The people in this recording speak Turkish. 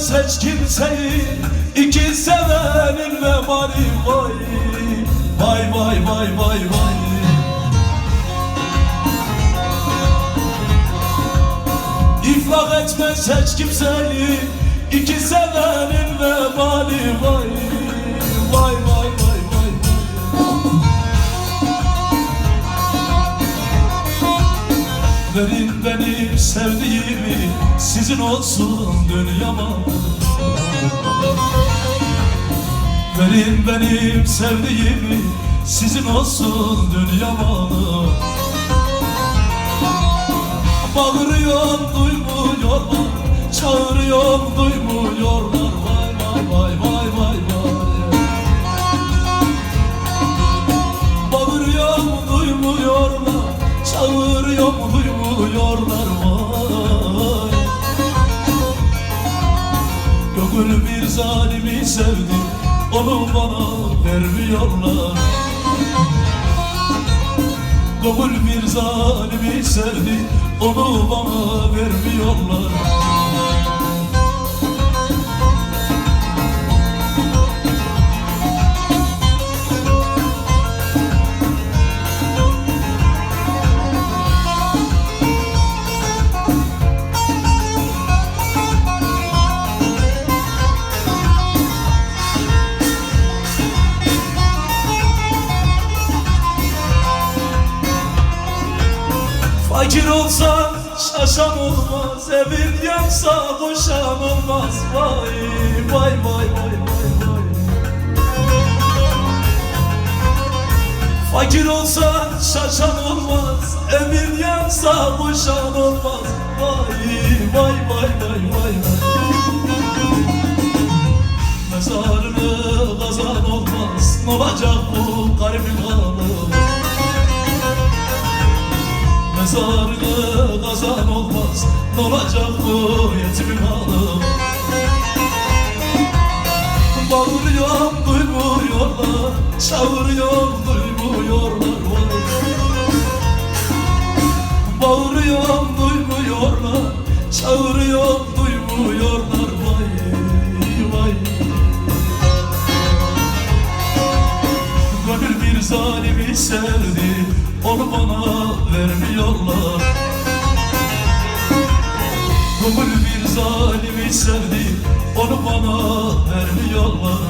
hiç kimseyi. İki sevenin vebali vay. Vay vay vay vay vay. İflah etmez hiç kimseyi. İki sevenin vebali vay. Vay vay vay vay. Verin benim sevdiğimi sizin olsun dünyama Verin benim sevdiğimi sizin olsun dünyama Bağırıyorum duymuyorlar Çağırıyorum duymuyorlar. Vay vay vay vay vay vay. Bağırıyorum duymuyorlar Çağırıyorum duymuyorlar. Vay Gönül bir zalimi sevdi Onu bana vermiyorlar. Gönül bir zalimi sevdi Onu bana vermiyorlar Fakir olsan şaşan olmaz Evin yansa boşan olmaz. Vay vay vay vay vay vay. Fakir olsan şaşan olmaz Evin yansa boşan olmaz. Vay vay vay vay vay Mezarını kazan olmaz Ne olacak bu garibin halı Mezarını kazan olmaz. Ne olacak bu yetimin halı Bağırıyorum duymuyorlar. Çağırıyorum duymuyorlar. Vay Bağırıyorum duymuyorlar. Çağırıyorum bir zalimi sevdi Onu bana vermiyorlar. Gönül bir zalimi sevdi Onu bana vermiyorlar